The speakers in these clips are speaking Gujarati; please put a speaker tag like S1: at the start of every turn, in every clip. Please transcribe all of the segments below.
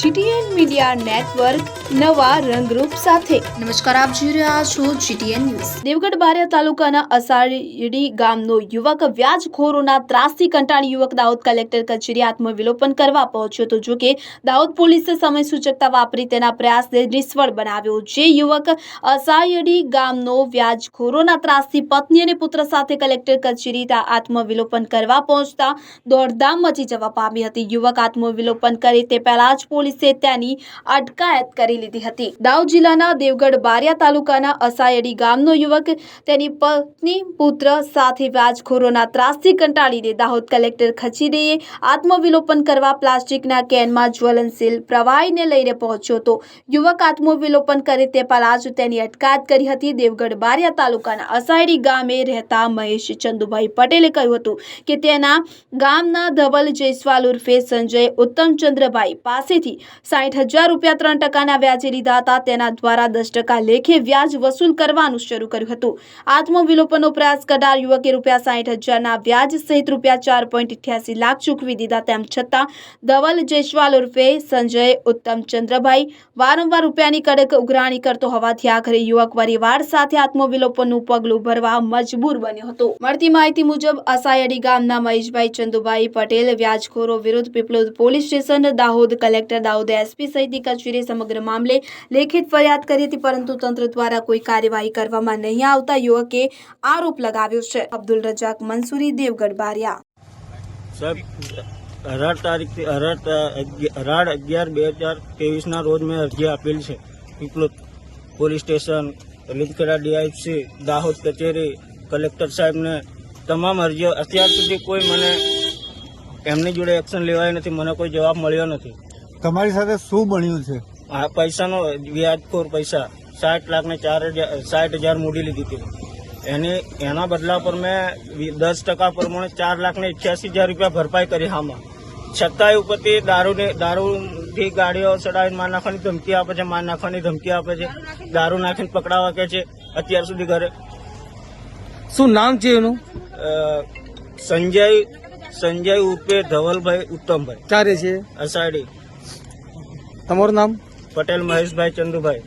S1: જીટીએન મીડિયા નેટવર્ક નવા રંગરૂપ સાથે.
S2: નમસ્કાર આપ જોઈ રહ્યા છો જીટીએન ન્યૂઝ.
S1: દેવગઢ બારિયા તાલુકાના અસારડી ગામનો યુવક વ્યાજખોરોના ત્રાસથી કંટાળી યુવક દાહોદ કલેક્ટર કચેરી આત્મવિલોપન કરવા પહોંચ્યો હતો. જો કે દાહોદ પોલીસે સમય સૂચકતા વાપરી તેના પ્રયાસને નિષ્ફળ બનાવ્યો. જે યુવક અસારડી ગામનો વ્યાજખોરોના ત્રાસથી પત્ની અને પુત્ર સાથે કલેક્ટર કચેરી આત્મવિલોપન કરવા પહોંચતા દોડધામ મચી જવા પામી હતી. યુવક આત્મવિલોપન કરે તે પહેલા જ પોલીસે તેની અટકાયત કરી લીધી હતી. દાવ જિલ્લાના દેવગઢ બારિયા તાલુકાના અસાયડી ગામનો યુવક તેની પત્ની, પુત્ર સાથે વ્યાજખોરોના ત્રાસથી કંટાળીને દાહોદ કલેક્ટર ખચીરેએ આત્મવિલોપન કરવા પ્લાસ્ટિકના કેનમાં જ્વલનશીલ પ્રવાહીને લઈને પહોંચ્યો હતો. યુવક આત્મવિલોપન કરે તે પહેલા જ તેની અટકાયત કરી હતી. દેવગઢ બારિયા તાલુકાના અસાયડી ગામે રહેતા મહેશ ચંદુભાઈ પટેલે કહ્યું હતું કે તેના ગામના ધવલ જયસ્વાલ ઉર્ફે સંજય ઉત્તમચંદ્રભાઈ પાસેથી સાઠ હજાર રૂપિયા ત્રણ ટકાના વ્યાજે લીધા હતા. તેના દ્વારા દસ ટકા લેખે વ્યાજ વસૂલ કરવાનું શરૂ કર્યું હતું. આત્મવિલોપનનો પ્રયાસ કરનાર યુવકે રૂપિયા સાઠ હજારના વ્યાજ સહિત રૂપિયા ચાર પોઈન્ટ અઠ્યાસી લાખ ચૂકવી દીધા. તેમ છતાં, ધવલ જયસ્વાલ ઉર્ફે સંજય ઉત્તમચંદ્રભાઈ વારંવાર રૂપિયાની કડક ઉઘરાણી કરતો હોવાથી આખરે યુવક પરિવાર સાથે આત્મવિલોપનનું પગલું ભરવા મજબૂર બન્યો હતો. મળતી માહિતી મુજબ, અસાયડી ગામના મહેશભાઈ ચંદુભાઈ પટેલ વ્યાજખોરો વિરુદ્ધ Piplod police station Dahod collector Dahod SP સહિતની કચેરીએ સમગ્ર મામલે લેખિત ફરિયાદ કરી હતી, પરંતુ તંત્ર દ્વારા કોઈ કાર્યવાહી કરવામાં નહીં આવતા યુવકે આરોપ લગાવ્યો છે. અબ્દુલ રજાક મંસૂરી, દેવગઢ, બારિયા.
S3: સાહેબ, અઢાર તારીખ અઢાર અગિયાર બે હજાર ત્રેવીસના રોજ મેં અરજી આપેલ છે. Piplod police station, Lilkheda DIC Dahod કચેરી, કલેક્ટર સાહેબને તમામ અરજીઓ, અત્યાર સુધી કોઈ મને એમની જોડે એક્શન લેવાય નથી, મને કોઈ જવાબ મળ્યો નથી.
S4: તમારી સાથે શું બન્યું છે?
S3: આ પૈસાનો વ્યાજખોર પૈસા સાઠ લાખ ને ચાર હજાર સાઠ હજાર મૂડી લીધી હતી. એની એના બદલા પર મેં વી- દસ ટકા પ્રમાણે ચાર લાખ ને અઠ્યાસી હજાર રૂપિયા ભરપાઈ કરી હામાં. છતાંય ઉપરથી દારૂની દારૂથી ગાડીઓ ચડાવીને માર નાખવાની ધમકી આપે છે માર નાખવાની ધમકી આપે છે દારૂ નાખીને પકડાવા કે છે અત્યાર સુધી ઘરે.
S4: શું નામ છે એનું?
S3: સંજય સંજય ઉર્ફે ધવલભાઈ ઉત્તમભાઈ.
S4: ક્યારે છે?
S3: અસાડી
S4: તમારું નામ?
S3: પટેલ મહેશભાઈ ચંદુભાઈ.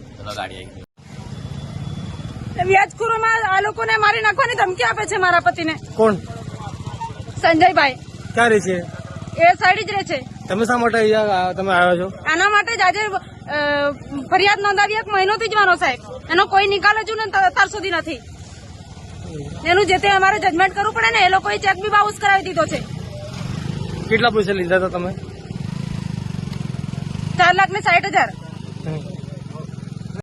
S5: વ્યાજખોરોમાં આ લોકોને મારી નાખવાની ધમકી આપે છે મારા પતિને.
S4: કોણ?
S5: સંજયભાઈ.
S4: ક્યારે છે?
S5: એ સાઈડ જ રહે છે.
S4: તમે શા માટે તમે આવ્યા છો?
S5: આના માટે જ આજે ફરિયાદ નોંધાવી એક મહિનોથી જ મારો સાહેબ. એનો કોઈ નિકાલ હજુ ને અત્યાર સુધી નથી. એનું જે તે અમારે જજમેન્ટ કરવું પડે ને એ લોકોએ ચેક બી બાઉન્સ કરાવી દીધો છે.
S4: કેટલા પૈસા લીધા હતા તમે?
S5: ચાર લાખ ને સાઠ હજાર.